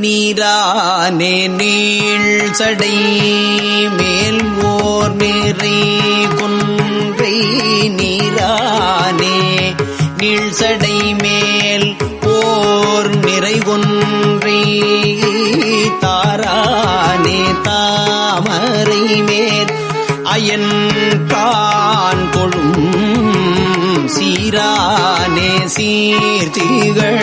நீரானே நீள் சடை மேல் ஓர் நிறை குன்றை நீரானே நீள் சடை மேல் ஓர் நிறை கொன்றை தாரானே தாமரை மேல் அயன் கான் கொழும் சீரானே சீர்த்திகள்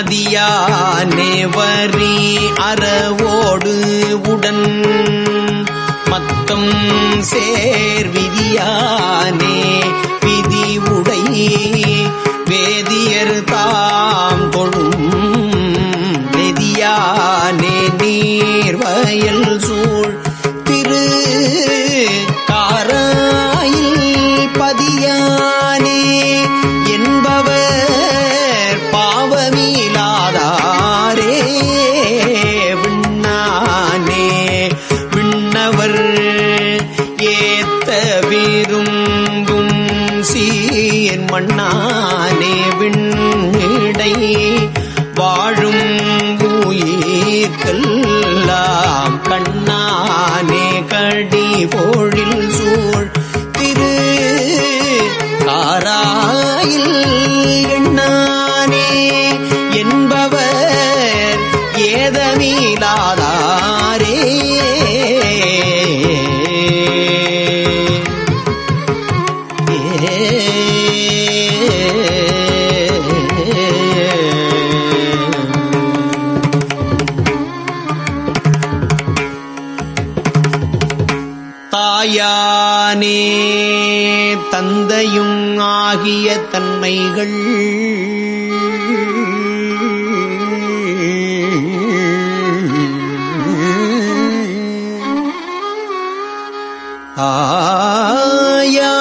மதியானே வரி அறவோடு உடன் மத்தம் சேர்விதியானே ஆயானே.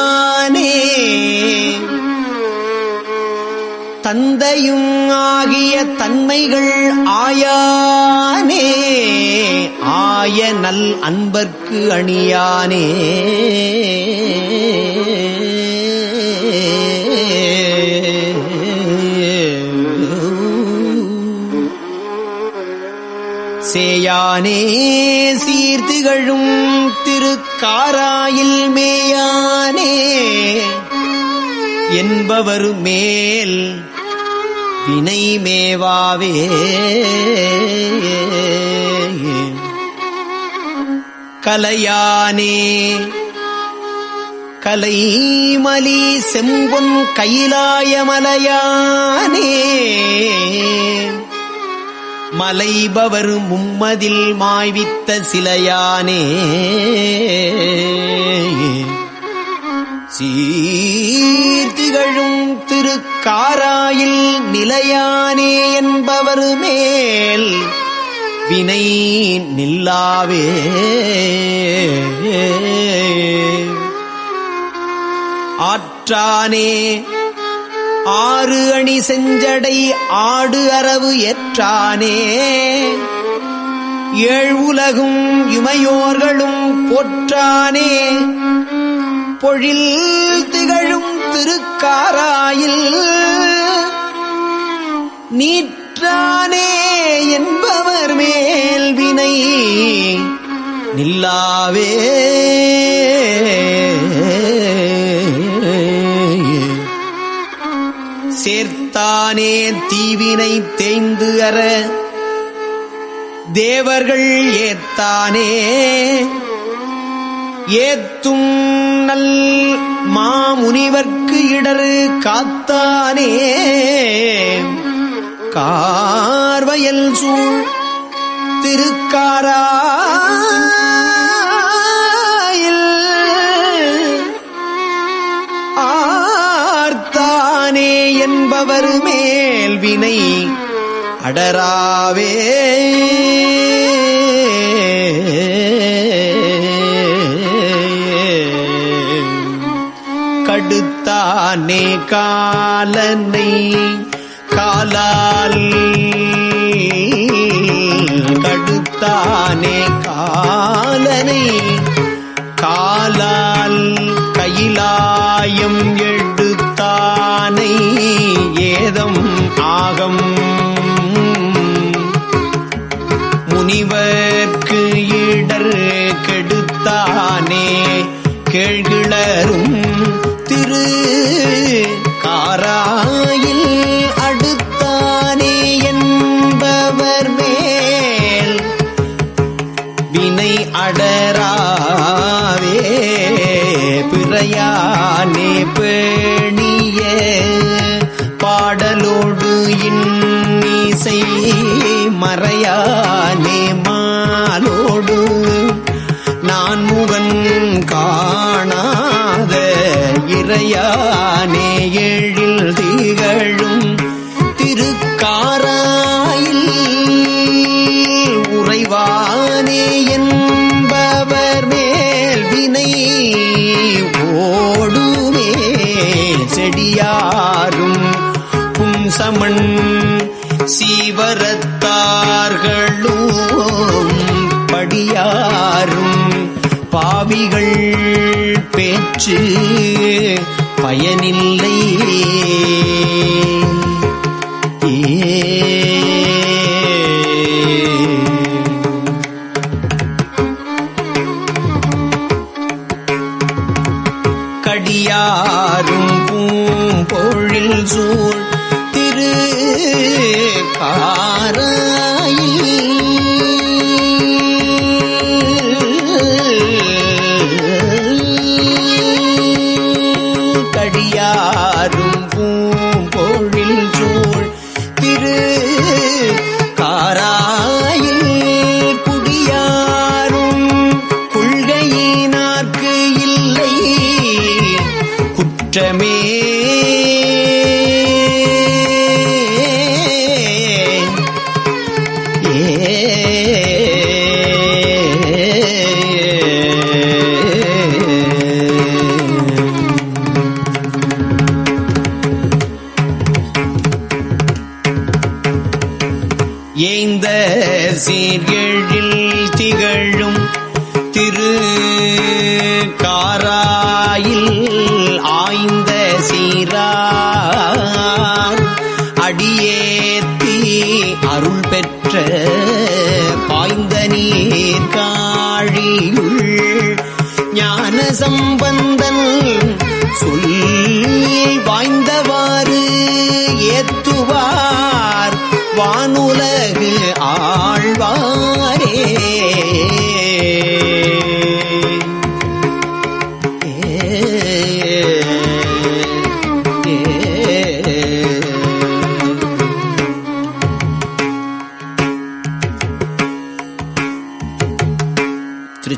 தந்தையும் ஆகிய தன்மைகள் ஆயானே. ஆய நல் அன்பர்க்கு அணியானே. சேயானே சீர்த்திகழும் காராயில் மேயானே என்பவர் மேல் வினை மேவாவே. கலையானே கலைமலி செம்பொன் கைலாயமலையானே. மலைபவர் மும்மதில் மாய்வித்த சிலையானே. சீர்த்திகழும் திருக்காராயில் நிலையானே என்பவர் மேல் வினை நில்லாவே. ஆற்றானே ஆறு அணி செஞ்சடை ஆடு அரவு ஏற்றானே. ஏழ் உலகும் இமையோர்களும் போற்றானே. பொழில் திகழும் திருக்காராயில் நீற்றானே என்பவர் மேல் வினை நில்லாவே. சேர்த்தானே தீவினை தேய்ந்து அற. தேவர்கள் ஏத்தானே. ஏத்தும் நல் மாமுனிவர்க்கு இடரு காத்தானே. கார்வயல் சூழ் திருக்காரா. என்பவர் மேல் வினை அடராவே. கடுத்தானே காலனை காலால். கடுத்தானே காலனை காலால் கையிலாயம் எழு ஏதம் ஆகம். முனிவர்க்கு இடர் கெடுத்தானே கேழ்கிளரும் பயனில்லை. குற்றமே ஏந்த அருள் பெற்ற பாய்ந்த நீர் காழியுள் ஞான சம்பந்தன் சொல் வாய்ந்தவாறு ஏத்துவார். வானுலகு ஆழ்வாரே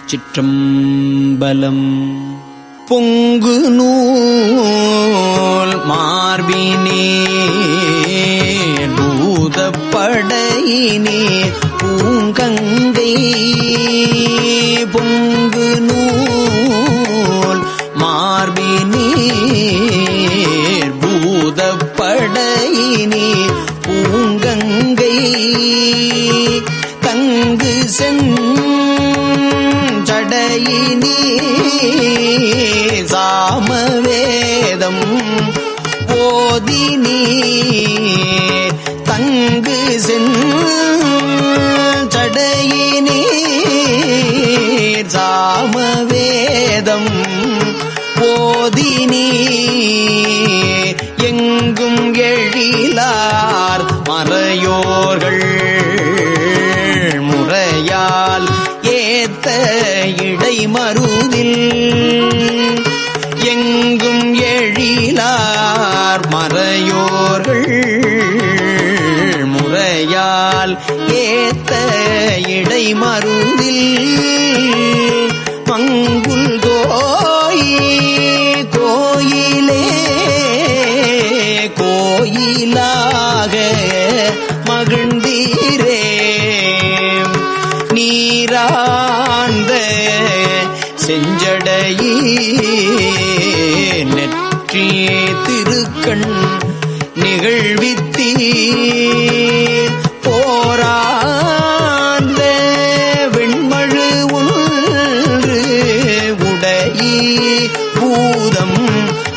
திருச்சிற்றம்பலம் பொங்கு நூல் மார்பினே பூதப்படையினே பூங்கங்கை பொங்கு நூல் மார்பினே பூதப்படையினே. ஓதினே தங்கு செஞ்சடையினே சாமவேதம் ஏத்த இடை மருந்தில் மங்குல் தோயி. பூதம்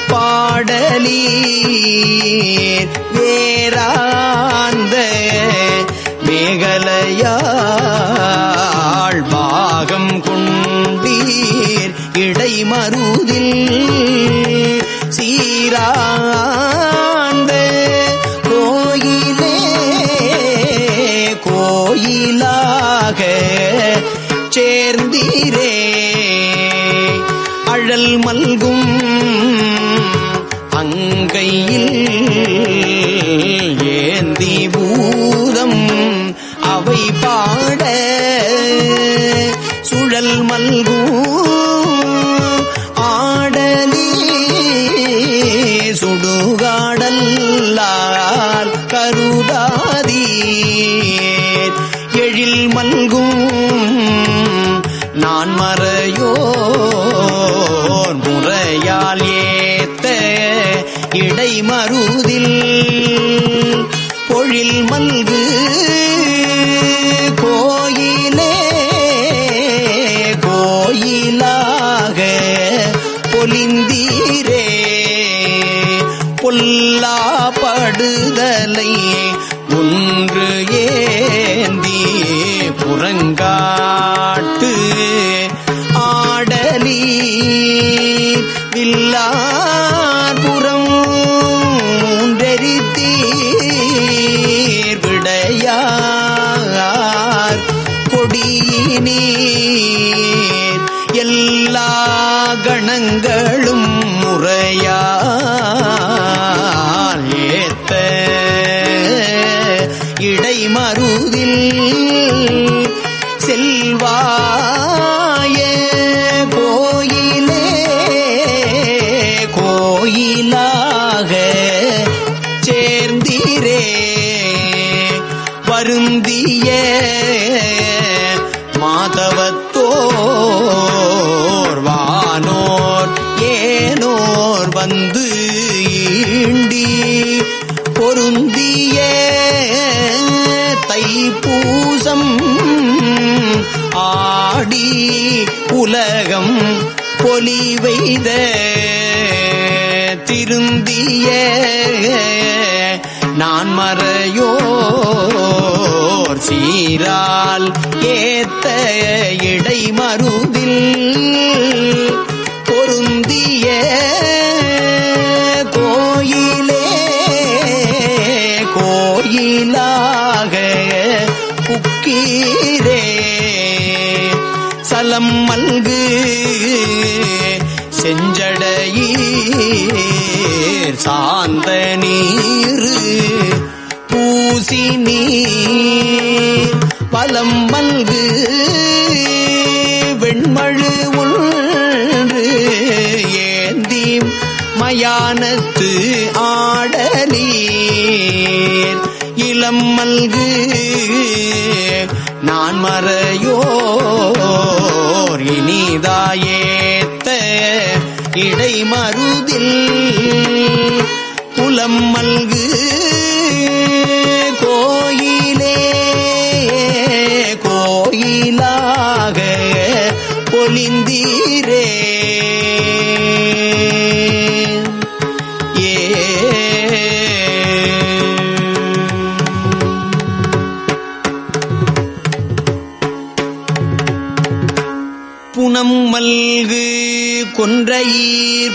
பாடலீர். வேராந்த மேகலையாள் பாகம் கொண்டீர். இடைமருதில் சீரா பாட சுழல் மல்கும் ஆடலே சுடுகாடல்லால் கருதாதீர். எழில் மல்கும் நான் மறையோர் முறையால் ஏத்த இடைமருதில். பொழில் மல்கு பொல்லாப்படுதலை ஒன்று ஏந்தி புறங்காட்டு ஆடலி வில்லாபுரம் மூன்றெரித்தீர் விடையார் கொடியினீர். எல்லா கணங்களும் முறையால் இடை மருதில் தைப்பூசம் ஆடி உலகம் பொலிவெய்த திருந்திய நான் மறையோர் சீரால் ஏத்த இடை மருதில் நீர் சாந்த நீர் பூசி நீர் பலம் மல்கு வெண்மழு ஒன்று ஏந்தி மயானத்து ஆடலீர் இளம் மல்கு நான் மறையோர் இனிதாயே இடைமருதில் புலம் மல்கு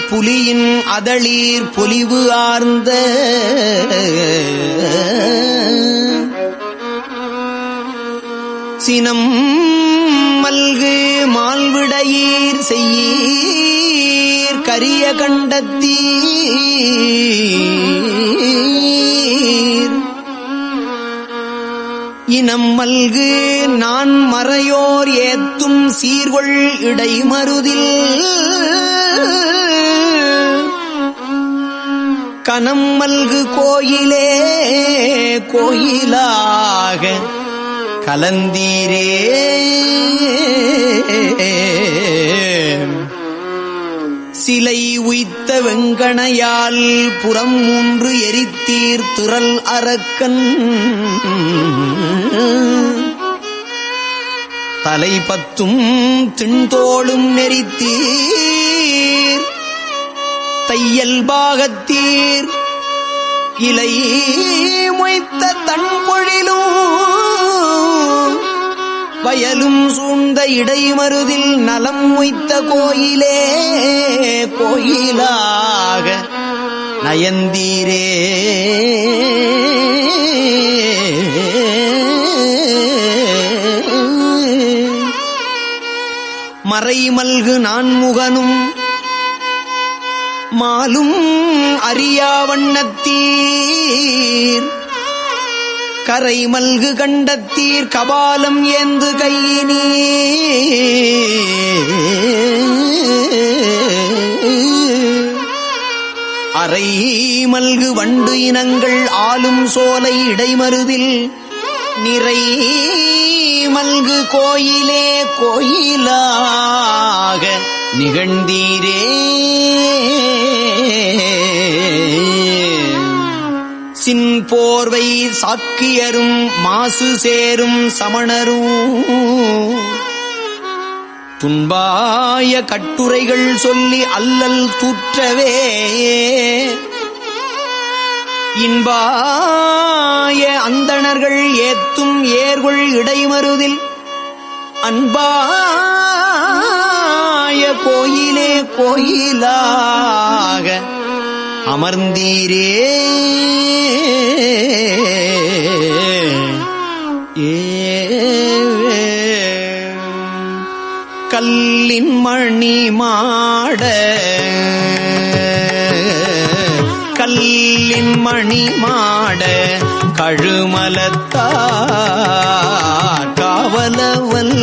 புலியின் அதளீர் பொலிவு ஆர்ந்த சினம் மல்கு மால்விடையீர் செய்யீர் கரிய கண்டத்தீர். இனம் மல்கு நான் மறையோர் ஏத்தும் சீர்கொள் இடைமருதில் கனம் மல்கு கோயிலே கோயிலாக கலந்தீரே. சிலை உய்த்த வெங்கணையால் புறம் மூன்று எரித்தீர் துறல் அரக்கன். தலை பத்தும் திண்தோளும் நெறித்தீர் இயல்பாகத்தீர். இலை மொய்த்த தன்பொழிலும் வயலும் சூழ்ந்த இடைமருதில் நலம் மொய்த்த கோயிலே கோயிலாக நயந்தீரே. மறைமல்கு நான்முகனும் மாலும் அறியாவண்ணத்தீர் கரை மல்கு கண்டத்தீர் கபாலம் ஏந்து கையினே அறை மல்கு வண்டு இனங்கள் ஆளும் சோலை இடைமருதில் நிறை மல்கு கோயிலே கோயிலாக நிகழ்ந்தீரே. சின் போர்வை சாக்கியரும் மாசு சேரும் சமணரும். துன்பாய கட்டுரைகள் சொல்லி அல்லல் தூற்றவே. இன்பாய அந்தணர்கள் ஏத்தும் ஏர்கொள் இடைமருதில் அன்பாய கோயிலே கோயிலாக. அமர்ந்தீரே. ஏ. கல்லின் மணி மாட. கல்லின் மணி மாட. கழுமலத்தா காவலவல்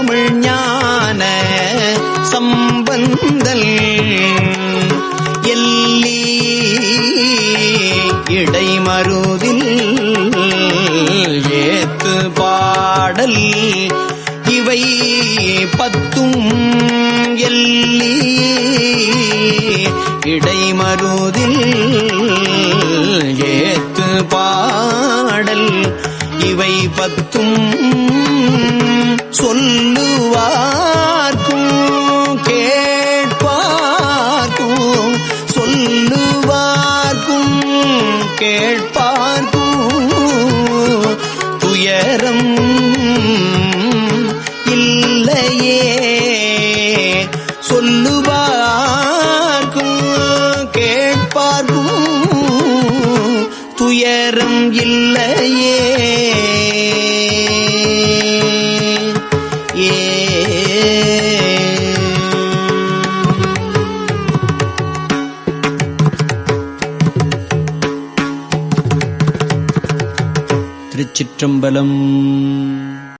தமிழ் ஞான சம்பந்தல் எல்லி இடைமருதில் ஏத்து பாடல் இவை பத்தும் எல்லி இடைமருதில் ஏத்து பாடல் இவை பத்தும் சொல்லுவார்க்கும் கேட்பா? திருச்சிற்றம்பலம்